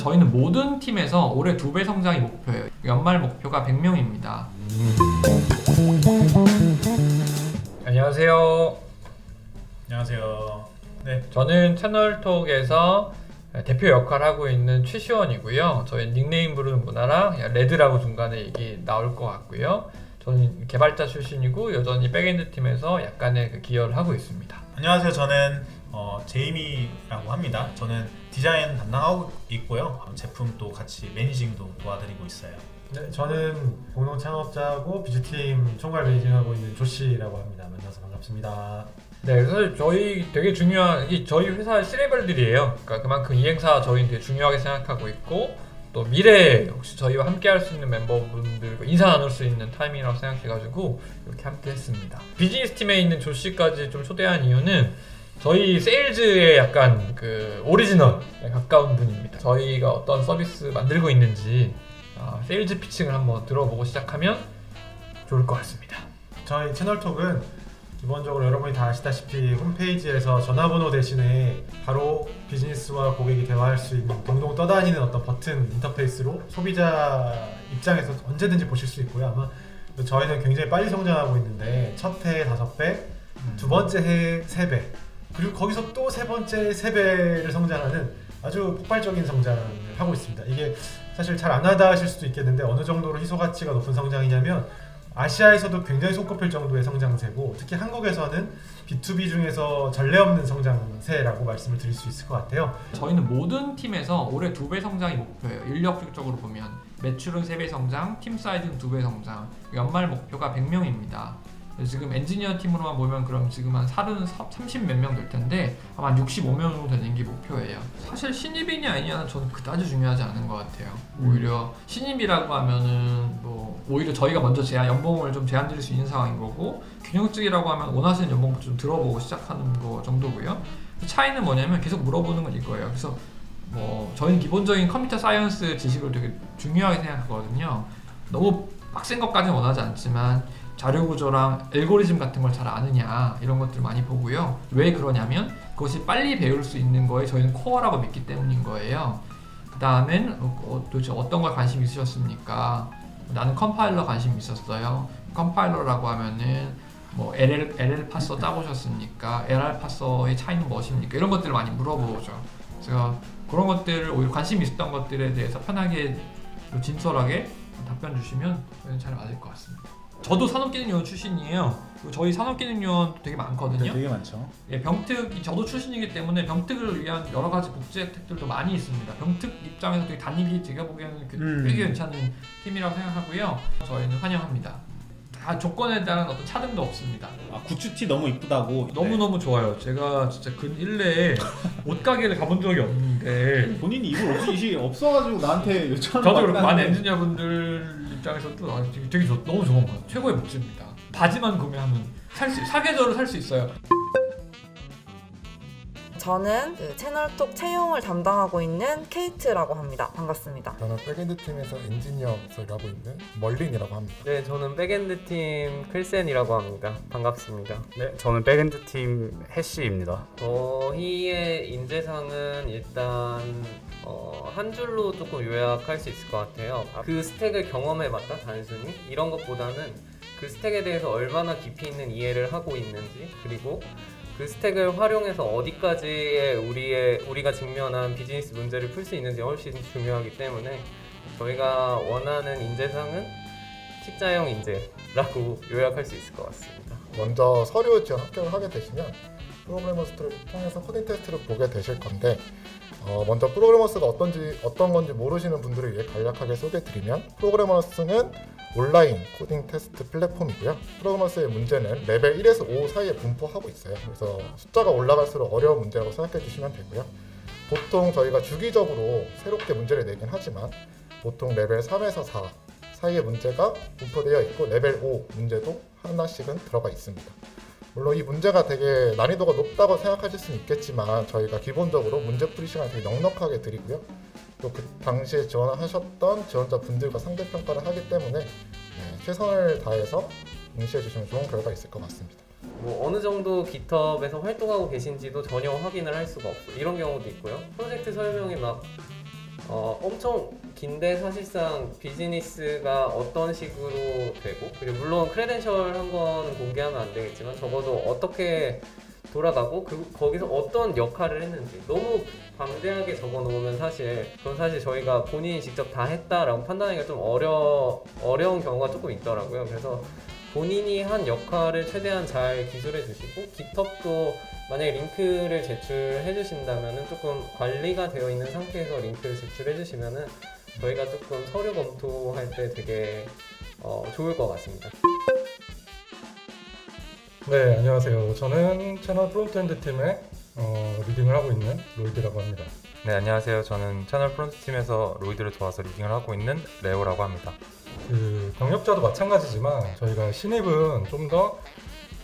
저희는 모든 팀에서 올해 두 배 성장이 목표예요. 연말 목표가 100명입니다. 안녕하세요. 안녕하세요. 네, 저는 채널톡에서 대표 역할을 하고 있는 최시원이고요. 저희 닉네임 부르는 문화랑 레드라고 중간에 얘기 나올 것 같고요. 저는 개발자 출신이고 여전히 백엔드 팀에서 약간의 그 기여를 하고 있습니다. 안녕하세요. 저는 어, 제이미라고 합니다. 저는 디자인 담당하고 있고요. 어, 제품도 같이 매니징도 도와드리고 있어요. 네, 저는 공동 창업자고 비즈팀 총괄 매니징하고 있는 조씨라고 합니다. 만나서 반갑습니다. 네, 사실 저희 되게 중요한 이 저희 회사의 C레벨들이에요. 그러니까 그만큼 이 행사 저희는 되게 중요하게 생각하고 있고 또 미래에 혹시 저희와 함께 할 수 있는 멤버분들과 인사 나눌 수 있는 타이밍이라고 생각해가지고 이렇게 함께 했습니다. 비즈니스 팀에 있는 조 씨까지 좀 초대한 이유는 저희 세일즈의 약간 그 오리지널에 가까운 분입니다. 저희가 어떤 서비스 만들고 있는지 아, 세일즈 피칭을 한번 들어보고 시작하면 좋을 것 같습니다. 저희 채널톡은 기본적으로 여러분이 다 아시다시피 홈페이지에서 전화번호 대신에 바로 비즈니스와 고객이 대화할 수 있는 동동 떠다니는 어떤 버튼 인터페이스로 소비자 입장에서 언제든지 보실 수 있고요. 아마 저희는 굉장히 빨리 성장하고 있는데 첫 해에 다섯 배, 두 번째 해에 세 배, 그리고 거기서 또 세 번째 세 배를 성장하는 아주 폭발적인 성장을 하고 있습니다. 이게 사실 잘 안 하다 하실 수도 있겠는데 어느 정도로 희소 가치가 높은 성장이냐면 아시아에서도 굉장히 손꼽힐 정도의 성장세고 특히 한국에서는 B2B 중에서 전례 없는 성장세라고 말씀을 드릴 수 있을 것 같아요. 저희는 모든 팀에서 올해 두 배 성장이 목표예요. 인력적으로 보면 매출은 세 배 성장, 팀 사이즈는 두 배 성장. 연말 목표가 100명입니다. 지금 엔지니어 팀으로만 보면 그럼 지금 한 30, 몇명 될 텐데 아마 한 65명 정도 되는 게 목표예요. 사실 신입이냐 아니냐는 저는 그다지 중요하지 않은 것 같아요. 오히려 신입이라고 하면은 뭐 오히려 저희가 먼저 제한 연봉을 좀 제한 드릴 수 있는 상황인 거고 균형직이라고 하면 원하시는 연봉부터 좀 들어보고 시작하는 거 정도고요. 차이는 뭐냐면 계속 물어보는 건 이거예요. 그래서 뭐 저희는 기본적인 컴퓨터 사이언스 지식을 되게 중요하게 생각하거든요. 너무 빡센 것까지는 원하지 않지만 자료 구조랑 알고리즘 같은 걸 잘 아느냐 이런 것들 많이 보고요. 왜 그러냐면 그것이 빨리 배울 수 있는 거에 저희는 코어라고 믿기 때문인 거예요. 그 다음엔 어, 도대체 어떤 걸 관심 있으셨습니까? 나는 컴파일러 관심 있었어요. 컴파일러라고 하면은 뭐 LL, LL 파서 짜보셨습니까? LR 파서의 차이는 무엇입니까? 이런 것들을 많이 물어보죠. 제가 그런 것들을 오히려 관심 있었던 것들에 대해서 편하게 진솔하게 답변 주시면 잘 맞을 것 같습니다. 저도 산업기능요원 출신이에요. 그리고 저희 산업기능요원 되게 많거든요. 되게 많죠. 예, 병특 저도 출신이기 때문에 병특을 위한 여러 가지 복지 혜택들도 많이 있습니다. 병특 입장에서 되게 다니기 제가 보기에는 그- 음. 괜찮은 팀이라고 생각하고요. 저희는 환영합니다. 다 조건에 따른 어떤 차등도 없습니다. 아 굿즈티 너무 이쁘다고. 너무 너무 좋아요. 제가 진짜 근 일내에 옷가게를 가본 적이 없는데 네. 본인이 입을 옷이 없어가지고 나한테 요청하는 저도 것 그렇고 많은 같다는데. 엔지니어분들 입장에서도 아, 되게, 되게 좋, 너무 좋은 거예요. 최고의 복지입니다. 바지만 구매하면 살 수, 사계절을 살 수 있어요. 저는 그 채널톡 채용을 담당하고 있는 케이트라고 합니다. 반갑습니다. 저는 백엔드 팀에서 엔지니어 부서를 하고 있는 멀린이라고 합니다. 네, 저는 백엔드 팀 클센이라고 합니다. 반갑습니다. 네, 저는 백엔드 팀 해시입니다. 저희의 인재상은 일단 어, 한 줄로 조금 요약할 수 있을 것 같아요. 그 스택을 경험해봤다 단순히 이런 것보다는 그 스택에 대해서 얼마나 깊이 있는 이해를 하고 있는지 그리고 그 스택을 활용해서 어디까지의 우리의 우리가 직면한 비즈니스 문제를 풀 수 있는지 훨씬 중요하기 때문에 저희가 원하는 인재상은 T자형 인재라고 요약할 수 있을 것 같습니다. 먼저 서류 지원 합격을 하게 되시면 프로그래머스를 통해서 코딩 테스트를 보게 되실 건데 어, 먼저 프로그래머스가 어떤지 어떤 건지 모르시는 분들을 위해 간략하게 소개드리면 프로그래머스는 온라인 코딩 테스트 플랫폼이고요. 프로그래머스의 문제는 레벨 1에서 5 사이에 분포하고 있어요. 그래서 숫자가 올라갈수록 어려운 문제라고 생각해 주시면 되고요. 보통 저희가 주기적으로 새롭게 문제를 내긴 하지만 보통 레벨 3에서 4 사이의 문제가 분포되어 있고 레벨 5 문제도 하나씩은 들어가 있습니다. 물론 이 문제가 되게 난이도가 높다고 생각하실 수는 있겠지만 저희가 기본적으로 문제풀이 시간을 되게 넉넉하게 드리고요. 또 그 당시에 지원하셨던 지원자 분들과 상대 평가를 하기 때문에 네, 최선을 다해서 응시해 주시면 좋은 결과 있을 것 같습니다. 뭐 어느 정도 GitHub에서 활동하고 계신지도 전혀 확인을 할 수가 없고 이런 경우도 있고요. 프로젝트 설명이 막 어, 엄청 긴데 사실상 비즈니스가 어떤 식으로 되고 그리고 물론 크레덴셜 한 거는 공개하면 안 되겠지만 적어도 어떻게 돌아가고 그 거기서 어떤 역할을 했는지 너무 방대하게 적어 놓으면 사실 그건 사실 저희가 본인이 직접 다 했다라고 판단하기가 좀 어려 어려운 경우가 조금 있더라고요. 그래서 본인이 한 역할을 최대한 잘 기술해 주시고 깃헙도 만약에 링크를 제출해 주신다면은 조금 관리가 되어 있는 상태에서 링크를 제출해 주시면은 저희가 조금 서류 검토할 때 되게 어, 좋을 것 같습니다. 네, 안녕하세요. 저는 채널 프론트엔드 팀의 어, 리딩을 하고 있는 로이드라고 합니다. 네, 안녕하세요. 저는 채널 프론트 팀에서 로이드를 도와서 리딩을 하고 있는 레오라고 합니다. 그 경력자도 마찬가지지만 저희가 신입은 좀더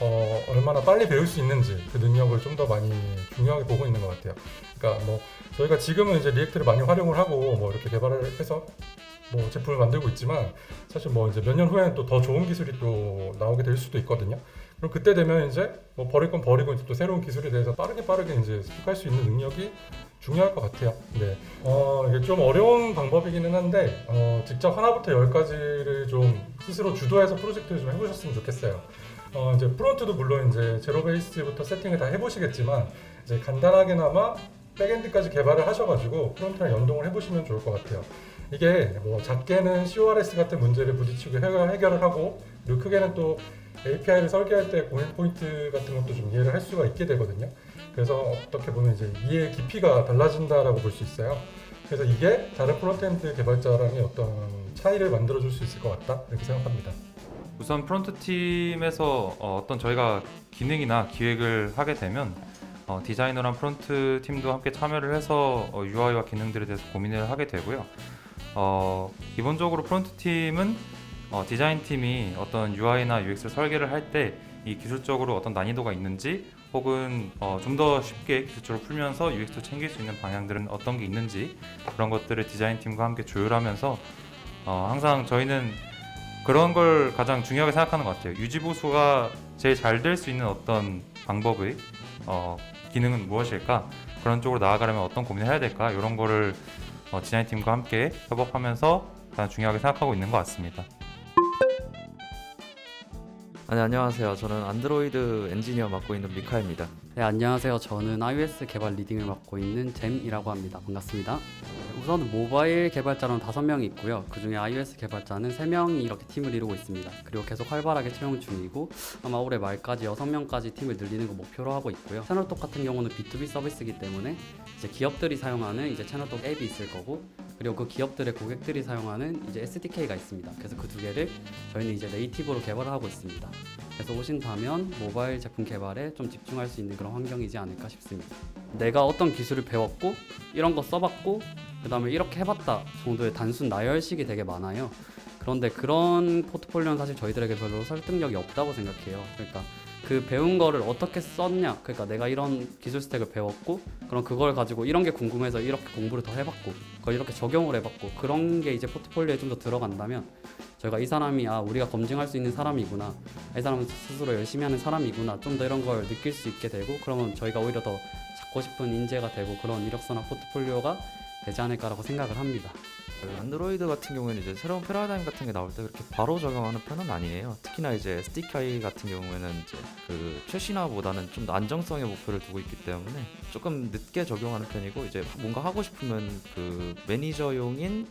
어, 얼마나 빨리 배울 수 있는지 그 능력을 좀 더 많이 중요하게 보고 있는 것 같아요. 그러니까 뭐 저희가 지금은 이제 리액트를 많이 활용을 하고 뭐 이렇게 개발을 해서 뭐 제품을 만들고 있지만 사실 뭐 이제 몇 년 후에는 또 더 좋은 기술이 또 나오게 될 수도 있거든요. 그럼 그때 되면 이제 뭐 버릴 건 버리고 이제 또 새로운 기술에 대해서 빠르게 빠르게 이제 습득할 수 있는 능력이 중요할 것 같아요. 네. 어, 이게 좀 어려운 방법이기는 한데 어, 직접 하나부터 열까지를 좀 스스로 주도해서 프로젝트를 좀 해보셨으면 좋겠어요. 어, 이제 프론트도 물론 이제 제로 베이스부터 세팅을 다 해보시겠지만 이제 간단하게나마 백엔드까지 개발을 하셔가지고 프론트랑 연동을 해보시면 좋을 것 같아요. 이게 뭐 작게는 CORS 같은 문제를 부딪히고 해결, 해결을 하고 그리고 크게는 또 API를 설계할 때 고민 포인트 같은 것도 좀 이해를 할 수가 있게 되거든요. 그래서 어떻게 보면 이제 이해의 깊이가 달라진다라고 볼 수 있어요. 그래서 이게 다른 프론트엔드 개발자랑의 어떤 차이를 만들어줄 수 있을 것 같다 이렇게 생각합니다. 우선 프론트 팀에서 어, 떤 저희가 기능이나 기획을 하게 되면 어, 디자이너랑 프론트 팀도 함께 참여를 해서 어, UI와 기능들에 대해서 고민을 하게 되고요. 어, 기본적으로 프론트 팀은 어, 디자인 팀이 어떤 UI나 UX를 설계를 할 때 이 기술적으로 어떤 난이도가 있는지 혹은 어, 좀 더 쉽게 기술적으로 풀면서 UX도 챙길 수 있는 방향들은 어떤 게 있는지 그런 것들을 디자인 팀과 함께 조율하면서 어, 항상 저희는 그런 걸 가장 중요하게 생각하는 것 같아요. 유지 보수가 제일 잘 될 수 있는 어떤 방법의 어, 기능은 무엇일까? 그런 쪽으로 나아가려면 어떤 고민을 해야 될까? 이런 거를 어, 디자인 팀과 함께 협업하면서 가장 중요하게 생각하고 있는 것 같습니다. 네, 안녕하세요. 저는 안드로이드 엔지니어 맡고 있는 미카입니다. 네, 안녕하세요. 저는 iOS 개발 리딩을 맡고 있는 잼이라고 합니다. 반갑습니다. 우선 모바일 개발자는 5명이 있고요. 그 중에 iOS 개발자는 3명이 이렇게 팀을 이루고 있습니다. 그리고 계속 활발하게 채용 중이고 아마 올해 말까지 6명까지 팀을 늘리는 거 목표로 하고 있고요. 채널톡 같은 경우는 B2B 서비스이기 때문에 이제 기업들이 사용하는 이제 채널톡 앱이 있을 거고 그리고 그 기업들의 고객들이 사용하는 이제 SDK가 있습니다. 그래서 그 두 개를 저희는 이제 네이티브로 개발을 하고 있습니다. 그래서 오신다면 모바일 제품 개발에 좀 집중할 수 있는 그런 환경이지 않을까 싶습니다. 내가 어떤 기술을 배웠고 이런 거 써봤고 그 다음에 이렇게 해봤다 정도의 단순 나열식이 되게 많아요. 그런데 그런 포트폴리오는 사실 저희들에게 별로 설득력이 없다고 생각해요. 그러니까 그 배운 거를 어떻게 썼냐. 그러니까 내가 이런 기술 스택을 배웠고 그럼 그걸 가지고 이런 게 궁금해서 이렇게 공부를 더 해봤고 그걸 이렇게 적용을 해봤고 그런 게 이제 포트폴리오에 좀 더 들어간다면 저희가 이 사람이 아 우리가 검증할 수 있는 사람이구나 이 사람은 스스로 열심히 하는 사람이구나 좀 더 이런 걸 느낄 수 있게 되고 그러면 저희가 오히려 더 찾고 싶은 인재가 되고 그런 이력서나 포트폴리오가 되지 않을까라고 생각을 합니다. 그 안드로이드 같은 경우에는 이제 새로운 패러다임 같은 게 나올 때 그렇게 바로 적용하는 편은 아니에요. 특히나 이제 SDK 같은 경우에는 이제 그 최신화보다는 좀더 안정성의 목표를 두고 있기 때문에 조금 늦게 적용하는 편이고 이제 뭔가 하고 싶으면 그 매니저용인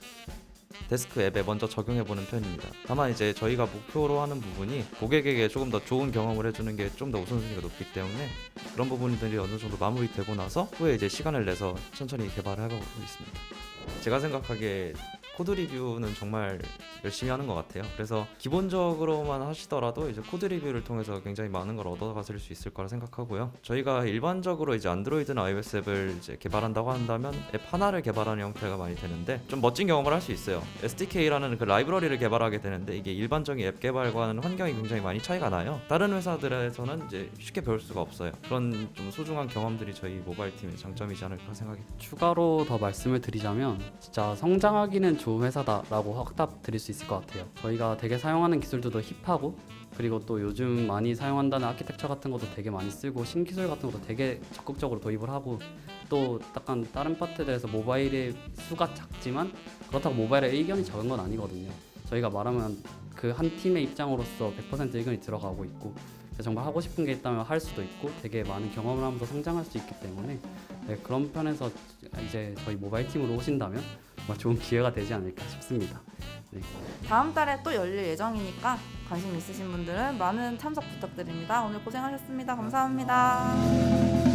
데스크 앱에 먼저 적용해 보는 편입니다. 다만 이제 저희가 목표로 하는 부분이 고객에게 조금 더 좋은 경험을 해주는 게 좀 더 우선순위가 높기 때문에 그런 부분들이 어느 정도 마무리되고 나서 후에 이제 시간을 내서 천천히 개발을 하고 있습니다. 제가 생각하기에 코드 리뷰는 정말 열심히 하는 것 같아요. 그래서 기본적으로만 하시더라도 이제 코드 리뷰를 통해서 굉장히 많은 걸 얻어가실 수 있을 거라 생각하고요. 저희가 일반적으로 이제 안드로이드나 iOS 앱을 이제 개발한다고 한다면 앱 하나를 개발하는 형태가 많이 되는데 좀 멋진 경험을 할 수 있어요. SDK라는 그 라이브러리를 개발하게 되는데 이게 일반적인 앱 개발과는 환경이 굉장히 많이 차이가 나요. 다른 회사들에서는 이제 쉽게 배울 수가 없어요. 그런 좀 소중한 경험들이 저희 모바일 팀의 장점이지 않을까 생각이 듭니다. 추가로 더 말씀을 드리자면 진짜 성장하기는 좋은 회사다라고 확답 드릴 수 있을 것 같아요. 저희가 되게 사용하는 기술도 힙하고 그리고 또 요즘 많이 사용한다는 아키텍처 같은 것도 되게 많이 쓰고 신기술 같은 것도 되게 적극적으로 도입을 하고 또 약간 다른 파트들에서 모바일의 수가 작지만 그렇다고 모바일의 의견이 적은 건 아니거든요. 저희가 말하면 그 한 팀의 입장으로서 100% 의견이 들어가고 있고 정말 하고 싶은 게 있다면 할 수도 있고 되게 많은 경험을 하면서 성장할 수 있기 때문에 네, 그런 편에서 이제 저희 모바일 팀으로 오신다면 정말 좋은 기회가 되지 않을까 싶습니다. 다음 달에 또 열릴 예정이니까 관심 있으신 분들은 많은 참석 부탁드립니다. 오늘 고생하셨습니다. 감사합니다.